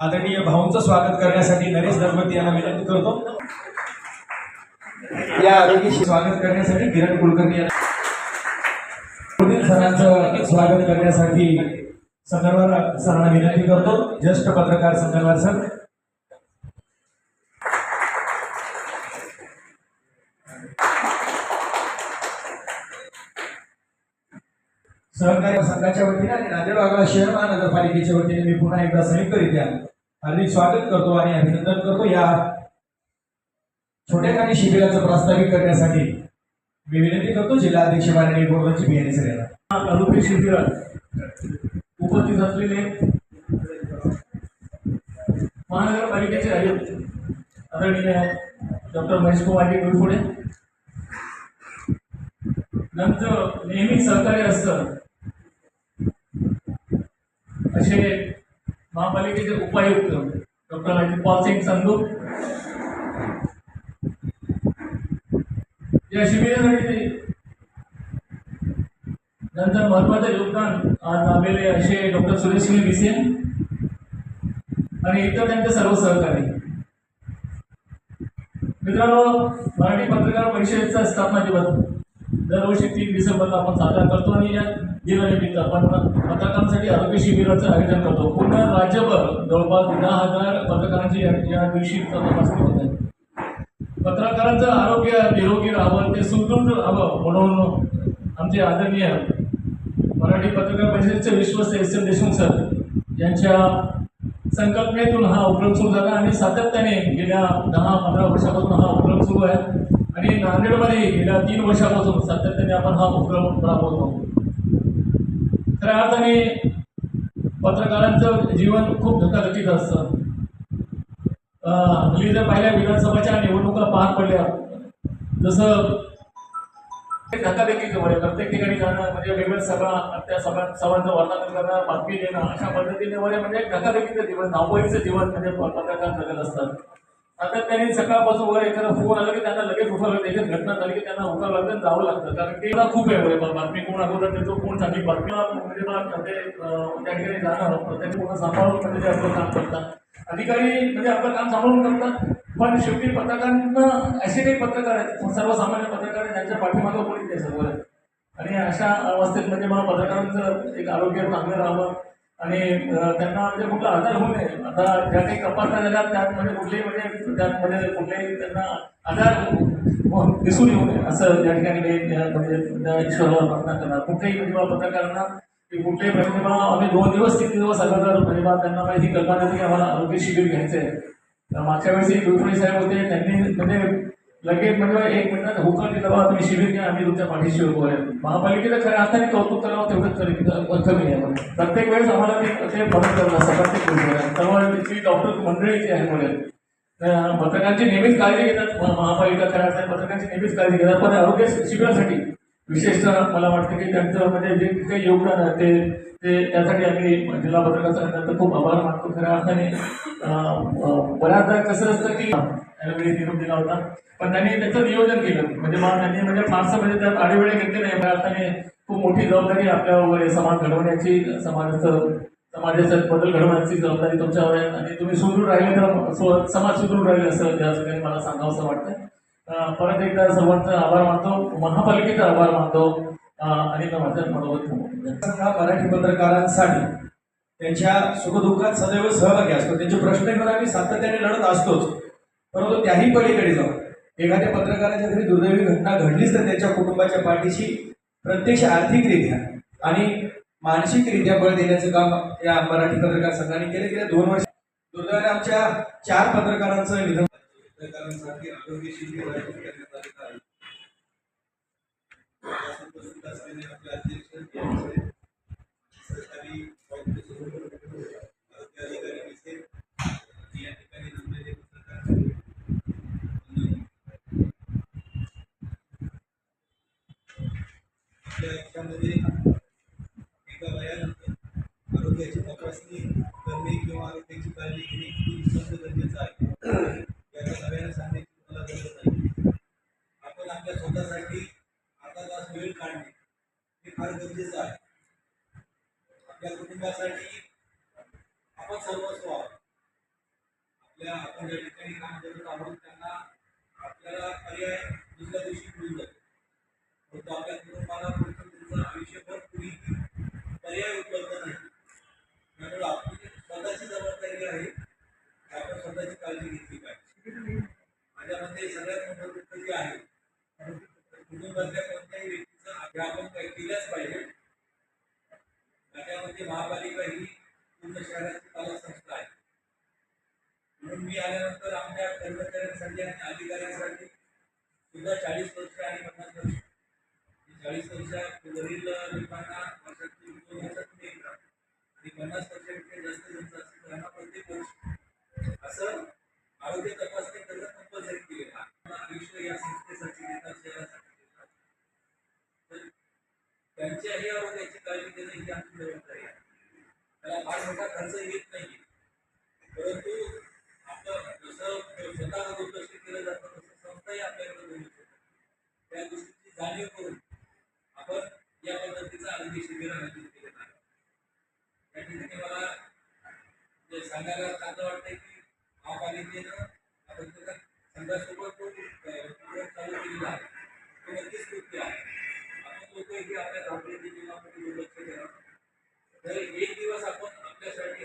आदरणीय भाऊंचं स्वागत करण्यासाठी नरेश धर्मती यांना विनंती करतो. या आरोग्याशी स्वागत करण्यासाठी किरण कुलकर्णी यांना पुढील सरांचं स्वागत करण्यासाठी संगरवार सरांना विनंती करतो. ज्येष्ठ पत्रकार संगरवार सर. सहकारी संघाच्या वतीने आणि नांदेड वाघाळा शहर महानगरपालिकेच्या वतीने मी पुन्हा एकदा संयुक्तरित्या हार्दिक स्वागत करतो आणि अभिनंदन करतो या छोट्याखानी शिबिराचं प्रास्ताविक करण्यासाठी. मी विनंती करतो जिल्हा अध्यक्ष माननीय गोरगंजी बियाणे सगळ्यांना यांना. शिबिरात उपस्थित असलेले महानगरपालिकेचे आयुक्त आदरणीय डॉक्टर महेश कुमार गुरफुडे नंतर नेहमी सहकार्य असतं. असे महापालिकेचे उपायुक्त डॉक्टर राजपाल सिंग संधू या शिबिरासाठी नंतर महत्त्वाचे योगदान आज लाभलेले असे डॉक्टर सुरेश सिंह आणि इतर त्यांचे सर्व सहकारी. मित्रांनो मराठी पत्रकार परिषदेचा स्थापना दिवस दरवर्षी तीन डिसेंबरला आपण साजरा करतो आणि या दिनानिमित्त आपण पत्रकारांसाठी आरोग्य शिबिराचं आयोजन करतो. पूर्ण राज्यभर जवळपास दहा हजार पत्रकारांची या दिवशी तपासणी होत आहे. पत्रकारांचं आरोग्य निरोगी राहावं ते सुदृढ राहावं म्हणून आमचे आदरणीय मराठी पत्रकार परिषदेचे विश्वस्त एस एम देशमुख सर यांच्या संकल्पनेतून हा उपक्रम सुरू झाला आणि सातत्याने गेल्या दहा पंधरा वर्षापासून हा उपक्रम सुरू आहे. आणि नांदेडमध्ये गेल्या तीन वर्षापासून सातत्याने आपण हा उपक्रम राबवतो. खऱ्या अर्थाने पत्रकारांचं जीवन खूप धकाधकीचं असतं. हल्ली जर पहिल्या विधानसभाच्या निवडणुका पार पडल्या. जसं ते धकाधकीचं प्रत्येक ठिकाणी जाणं म्हणजे वेगवेगळ्या सभा त्या सभा सभांचं वर्णन करणं बातमी देणं अशा पद्धतीने म्हणजे धकाधकीचं जीवन धावपळीचं जीवन म्हणजे प- पत्रकार जगत असतात. आता त्यांनी सकाळपासून वगैरे एखादा फोन आला की त्यांना लगेच उठावं लागतं. एखादी घटना झाली की त्यांना उठावं लागतं आणि जावं लागतं. कारण की मला खूप आहे बातमी कोण अगोदर देतो कोण चांगली बातमी म्हणजे मला ते त्या ठिकाणी जाणं प्रत्येक कोण सांभाळून म्हणजे ते आपलं काम करतात. अधिकारी म्हणजे आपलं काम सांभाळून करतात. पण शेवटी पत्रकारांना असे काही पत्रकार आहेत सर्वसामान्य पत्रकार आहेत त्यांच्या पाठीमागं कोणी ते सर्व आणि अशा अवस्थेत म्हणजे मला पत्रकारांचं एक आरोग्य चांगलं राहावं. आणि त्यांना म्हणजे कुठला आजार होऊ नये. आता ज्या काही तपासण्या झाल्या त्यात म्हणजे कुठलेही म्हणजे त्यामध्ये म्हणजे कुठलेही त्यांना आजार हो, दिसून येऊ नये असं या ठिकाणी म्हणजे ईश्वरावर प्रार्थना करणार. कुठल्याही म्हणजे पत्रकारांना की कुठल्याही म्हणजे आम्ही दोन दिवस तीन दिवस अगोदर म्हणजे त्यांना माहिती कल्पना की आम्हाला आरोग्य शिबिर घ्यायचं आहे मागच्या वेळेस गुरुफळे साहेब होते त्यांनी म्हणजे लगेच म्हणजे एक मिनिटात होकार दिला बाबा तुम्ही शिबिर घ्या आम्ही तुमच्या पाठीशी उभो आहे महापालिकेचं खऱ्या अर्थाने कौतुक करावं तेवढंच कमी कमी आहे प्रत्येक वेळेस आम्हाला ते ते मदत करत असतात प्रत्येक गोष्टीला त्यामुळे तिथली डॉक्टर मंडळी जी आहे म्हणजे पत्रकारांची नेहमीच काळजी घेतात. महापालिका खऱ्या अर्थाने पत्रकारांची नेहमीच काळजी घेतात. पण आरोग्य शिबिरासाठी विशेषतः मला वाटतं की त्यांचं म्हणजे जे काही योगदान आहे ते ते त्यासाठी आम्ही जिल्हा पत्रकार संघाचा खूप आभार मानतो खऱ्या अर्थाने. बऱ्याचदा कसं असतं की त्यावेळी निरोप दिला होता. पण त्यांनी त्याचं नियोजन केलं. म्हणजे मग त्यांनी म्हणजे फारसं म्हणजे त्यात आडेवेळे घेतले नाही. खऱ्या अर्थाने खूप मोठी जबाबदारी आपल्यावर समाज घडवण्याची समाजाचं समाजाचा बदल घडवण्याची जबाबदारी तुमच्यावर आहे. आणि तुम्ही सुदृढ राहिले तर समाज सुदृढ राहील असं त्या ठिकाणी मला सांगावं असं वाटतं. परत एकदा सर्वांचा आभार मानतो. महापालिकेचा आभार मानतो. आणि माझ्या मनोगत हा मराठी पत्रकारांसाठी त्यांच्या सुखदुःखात सदैव सहभागी असतो. त्यांचे प्रश्न घेऊन आम्ही सातत्याने लढत असतोच. परंतु त्याही पलीकडे जाऊन एखाद्या पत्रकाराच्या घरी दुर्दैवी घटना घडलीच तर त्याच्या कुटुंबाच्या पाठीशी प्रत्यक्ष आर्थिकरित्या आणि मानसिकरित्या बळ देण्याचं काम या मराठी पत्रकार संघाने केले. गेल्या दोन वर्ष दुर्दैवाने आमच्या चार पत्रकारांचं निधन पत्रकारांसाठी आरोग्य शिबिर आयोजित करण्यात आलेलं आहे त्यास उपस्थित असलेले आपले अध्यक्ष सरकारी आरोग्य अधिकारी विसे आणि या ठिकाणी जमलेले पत्रकार आपल्या आयुष्यामध्ये एका वयानंतर आरोग्याची तपासणी करणे किंवा आरोग्याची काळजी घेणे खूप अत्यंत गरजेचं आहे याचा सगळ्यांना सांगण्याची मला गरज नाही आपण आपल्या फार गरजेचं आहे. आपल्या कुटुंबासाठी आपण सर्वस्व आहोत. आपल्या आपण ज्या ठिकाणी काम करत आहोत त्यांना आपल्याला पर्याय दुसऱ्या दिवशी मिळून जातो. परंतु आपल्या कुटुंबाला पुढचं तुमचं आयुष्यभर कुणी पर्याय उपलब्ध नाही. त्यामुळे आपली जी स्वतःची जबाबदारी आहे ती आपण स्वतःची काळजी घेतली पाहिजे माझ्या मते सगळ्यात मोठं दुःख जे आहे कुटुंबातल्या कोणत्याही व्यक्तीचं अध्यापन काही केलंच पाहिजे त्यामध्ये महापालिका ही पूर्ण शहराची पालक संस्था आहे म्हणून मी आल्यानंतर आमच्या कर्मचाऱ्यांसाठी आणि अधिकाऱ्यांसाठी. सुद्धा चाळीस वर्ष आणि पन्नास वर्ष. चाळीस वर्षावरील लोकांना वर्षातून दोन वर्षातून एकदा आणि पन्नास वर्षापेक्षा जास्त ज्यांचं असेल त्यांना प्रत्येक वर्ष. असं आरोग्य तपासणी करणं कंपल्सरी केलेलं आहे आयुष्य या संस्थेसाठी देतात शहरासाठी देतात. तर त्यांच्याही आरोग्याची काळजी घेणं ही आमची जबाबदारी आहे. त्याला फार मोठा खर्च येत नाही परंतु आपण जसं स्वतः दुर्लक्ष केलं जातं तसं संस्थाही आपल्याकडे दुर्लक्ष त्या गोष्टीची जाणीव करून आपण या पद्धतीचं आरोग्य शिबिर आयोजित केलेलं आहे. त्या ठिकाणी मला जे सांगायला चांगलं वाटतंय की महापालिकेनं आपण त्याचा संघासोबत तो प्रोग्राम चालू केलेला आहे तो नक्कीच कृत्य आहे. आपण लोक इथे आपल्या धावपळीच्या जीवनामध्ये दुर्लक्ष करत तर एक दिवस आपण आपल्यासाठी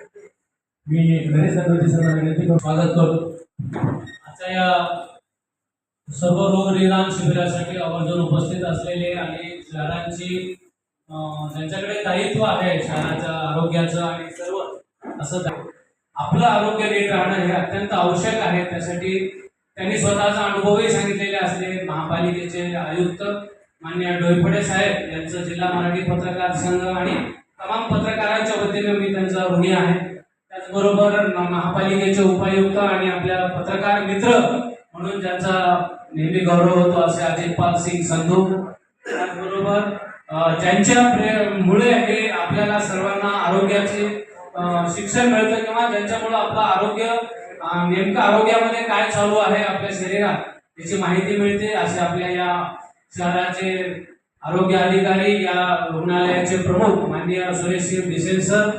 मी गणेश दंडवते विनंती करून स्वागत करतो. आजच्या या सर्व रोग निदान शिबिरासाठी आवर्जून उपस्थित असलेले आणि शहरांची ज्यांच्याकडे दायित्व आहे शहराच्या आरोग्याचं आणि सर्व असं आपलं आरोग्य नीट राहणं हे अत्यंत आवश्यक आहे. त्यासाठी त्यांनी स्वतःचा अनुभवही सांगितलेले असले. महापालिकेचे आयुक्त मान्य डोईफडे साहेब यांचं जिल्हा मराठी पत्रकार संघ आणि तमाम पत्रकारांच्या वतीने मी त्यांचा ऋणी आहे. त्याचबरोबर महापालिकेचे उपायुक्त आणि आपल्या पत्रकार मित्र म्हणून ज्यांचा नेहमी गौरव होतो असे अजितपाल सिंग संधू. त्याचबरोबर ज्यांच्या मुळे हे आपल्याला सर्वांना आरोग्याचे शिक्षण मिळतं किंवा ज्यांच्यामुळे आपलं आरोग्य नेमकं आरोग्यामध्ये काय चालू आहे आपल्या शरीरात याची माहिती मिळते. असे आपल्या या शहराचे आरोग्य अधिकारी या रुग्णालयाचे प्रमुख माननीय सुरेश भिसेन सर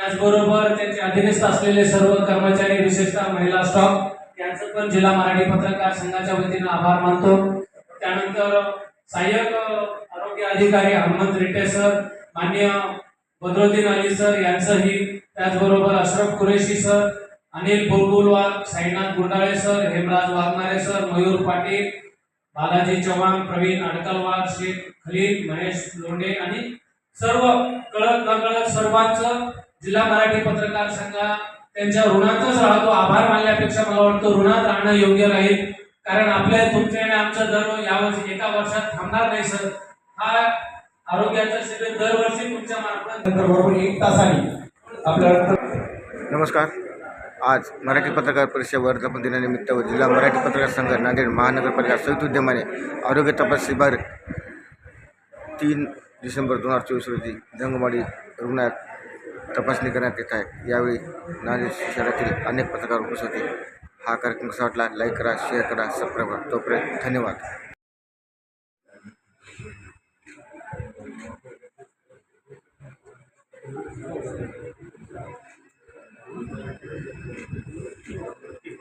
त्याचबरोबर त्यांचे अधीनस्थ असलेले सर्व कर्मचारी विशेषतः महिला स्टॉक यांचं पण जिल्हा मराठी पत्रकार संघाच्या वतीनं आभार मानतो. त्यानंतर सहाय्यक आरोग्य अधिकारी हनुमंत रिटे सर मान्य बद्रुद्दीन अली सर यांचंही त्याचबरोबर Ashraf Qureshi sir Anil Bulbulwar Sainath Gundale sir Hemraj Waghmare sir Mayur Patil Balaji Chavan Praveen Adkalwar Shaikh Khalil Mahesh Londe आणि सर्व कळत नकळत सर्वांचं जिल्हा मराठी पत्रकार संघा त्यांच्या ऋणातच राहतो. आभार मानल्यापेक्षा मला वाटतं ऋणात राहणं योग्य राहील. कारण आपल्या तुमच्या आणि आमचं दर यावर्षी एका वर्षात थांबणार नाही सर. हा आरोग्याचं शिबिर दरवर्षी तुमच्या मार्फत बरोबर एक तासाने आपल्याला नमस्कार. आज मराठी पत्रकार परिषद वर्धापन दिनानिमित्त व जिल्हा मराठी पत्रकार संघ नांदेड महानगरपालिका संयुक्त उद्यमाने आरोग्य तपास शिबिर तीन डिसेंबर दोन हजार चोवीस रोजी जंगमाडी रुग्णालयात तपासणी करण्यात येत आहे. यावेळी नांदेड शहरातील अनेक पत्रकार उपस्थित होते. हा कार्यक्रम कसा वाटला? लाईक करा शेअर करा सबस्क्राईब करा. तोपर्यंत धन्यवाद.